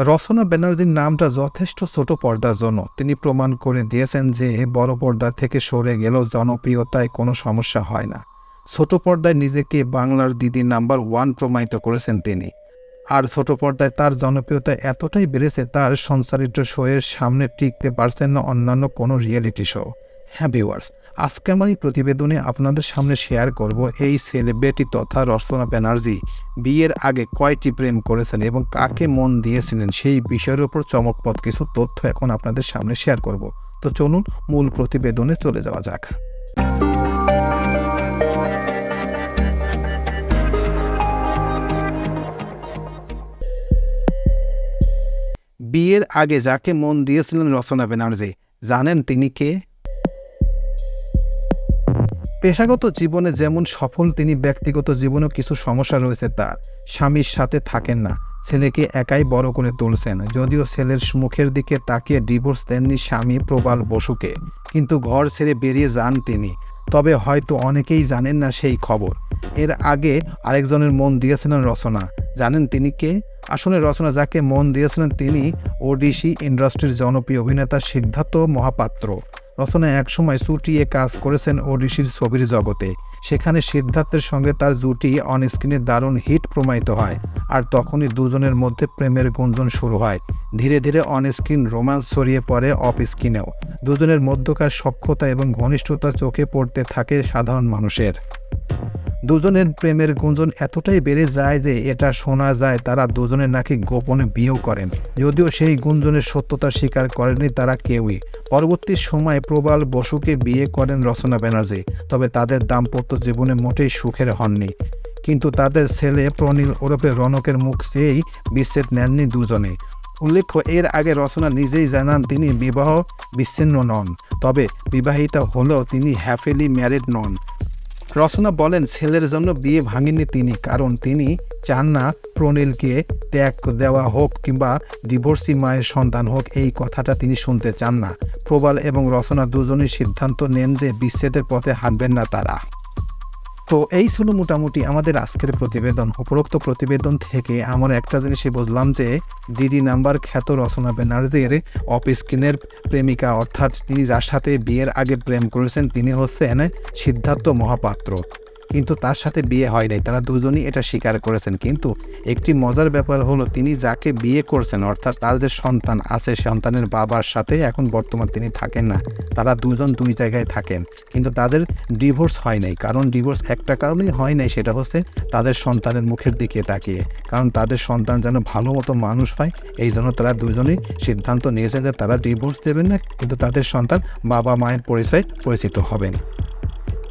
রচনা ব্যানার্জির নামটা যথেষ্ট ছোট পর্দার জন্য। তিনি প্রমাণ করে দিয়েছেন যে বড় পর্দা থেকে সরে গেলেও জনপ্রিয়তায় কোনো সমস্যা হয় না। ছোট পর্দায় নিজেকে বাংলার দিদি নাম্বার ওয়ান প্রমাণিত করেছেন তিনি। আর ছোট পর্দায় তার জনপ্রিয়তা এতটাই বেড়েছে, তার সংসারিত শোয়ের সামনে টিকতে পারছেন না অন্যান্য কোনো রিয়েলিটি শো। হ্যাঁ ভিউয়ার্স, আজকে আমার এই প্রতিবেদনে আপনাদের সামনে শেয়ার করব এই সেলিব্রিটি তথা রচনা ব্যানার্জি বিয়ের আগে কয়টি প্রেম করেছেন এবং কাকে মন দিয়েছিলেন সেই বিষয়ের উপর চমকপদ কিছু তথ্য এখন আপনাদের সামনে শেয়ার করব। তো চলুন মূল প্রতিবেদনে চলে যাওয়া যাক। বিয়ের আগে যাকে মন দিয়েছিলেন রচনা ব্যানার্জি, জানেন তিনি কে? পেশাগত জীবনে যেমন সফল, তিনি ব্যক্তিগত জীবনেও কিছু সমস্যা রয়েছে তার। স্বামীর সাথে থাকেন না, ছেলেকে একাই বড় করে তুলছেন। যদিও ছেলের মুখের দিকে তাকিয়ে ডিভোর্স দেননি স্বামী প্রবাল বসুকে, কিন্তু ঘর ছেড়ে বেরিয়ে যান তিনি। তবে হয়তো অনেকেই জানেন না সেই খবর। এর আগে আরেকজনের মন দিয়েছিলেন রচনা। জানেন তিনি কে? আসলে রচনা যাকে মন দিয়েছিলেন তিনি ওডিসি ইন্ডাস্ট্রির জনপ্রিয় অভিনেতা সিদ্ধার্থ মহাপাত্র। রচনা একসময় চুটিয়ে কাজ করেছেন ওডিসির ছবির জগতে। সেখানে সিদ্ধার্থের সঙ্গে তার জুটি অন স্ক্রিনে দারুণ হিট প্রমাণিত হয় আর তখনই দুজনের মধ্যে প্রেমের গুঞ্জন শুরু হয়। ধীরে ধীরে অন স্ক্রিন রোমান্স ছড়িয়ে পড়ে অফ স্ক্রিনেও দুজনের মধ্যকার সক্ষতা এবং ঘনিষ্ঠতা চোখে পড়তে থাকে সাধারণ মানুষের। দুজনের প্রেমের গুঞ্জন এতটাই বেড়ে যায় যে এটা শোনা যায় তারা দুজনে নাকি গোপনে বিয়েও করেন। যদিও সেই গুঞ্জনের সত্যতা স্বীকার করেনি তারা কেউই। পরবর্তী সময়ে প্রবাল বসুকে বিয়ে করেন রচনা ব্যানার্জি, তবে তাদের দাম্পত্য জীবনে মোটেই সুখের হননি। কিন্তু তাদের ছেলে প্রনীল ওরফে রনকের মুখ চেয়েই বিচ্ছেদ নেননি দুজনে। উল্লেখ্য, এর আগে রচনা নিজেই জানান তিনি বিবাহ বিচ্ছিন্ন নন, তবে বিবাহিতা হলেও তিনি হ্যাপিলি ম্যারিড নন। রচনা বলেন ছেলের জন্য বিয়ে ভাঙেননি তিনি, কারণ তিনি চান না প্রনীলকে ত্যাগ দেওয়া হোক কিংবা ডিভোর্সি মায়ের সন্তান হোক, এই কথাটা তিনি শুনতে চান না। প্রবাল এবং রচনা দুজনই সিদ্ধান্ত নেন যে বিচ্ছেদের পথে হাঁটবেন না তারা। তো এই ছিল মোটামুটি আমাদের আজকের প্রতিবেদন, উপরোক্ত প্রতিবেদন থেকে আমরা একটা জিনিসই বুঝলাম যে দিদি নাম্বার খ্যাত রচনা ব্যানার্জির অফ স্ক্রিনের প্রেমিকা, অর্থাৎ তিনি যার সাথে বিয়ের আগে প্রেম করেছেন, তিনি হচ্ছেন সিদ্ধার্থ মহাপাত্র। কিন্তু তার সাথে বিয়ে হয় নাই। তারা দুজনই এটা স্বীকার করেছেন। কিন্তু একটি মজার ব্যাপার হলো, তিনি যাকে বিয়ে করছেন, অর্থাৎ তার যে সন্তান আছে, সন্তানের বাবার সাথে এখন বর্তমান তিনি থাকেন না। তারা দুজন দুই জায়গায় থাকেন। কিন্তু তাদের ডিভোর্স হয় নাই। কারণ ডিভোর্স একটা কারণেই হয় নাই, সেটা হচ্ছে তাদের সন্তানের মুখের দিকে তাকিয়ে। কারণ তাদের সন্তান যেন ভালো মতো মানুষ হয়, এই জন্য তারা দুজনেই সিদ্ধান্ত নিয়েছে যে তারা ডিভোর্স দেবেন না, কিন্তু তাদের সন্তান বাবা মায়ের পরিচয় পরিচিত হবেন।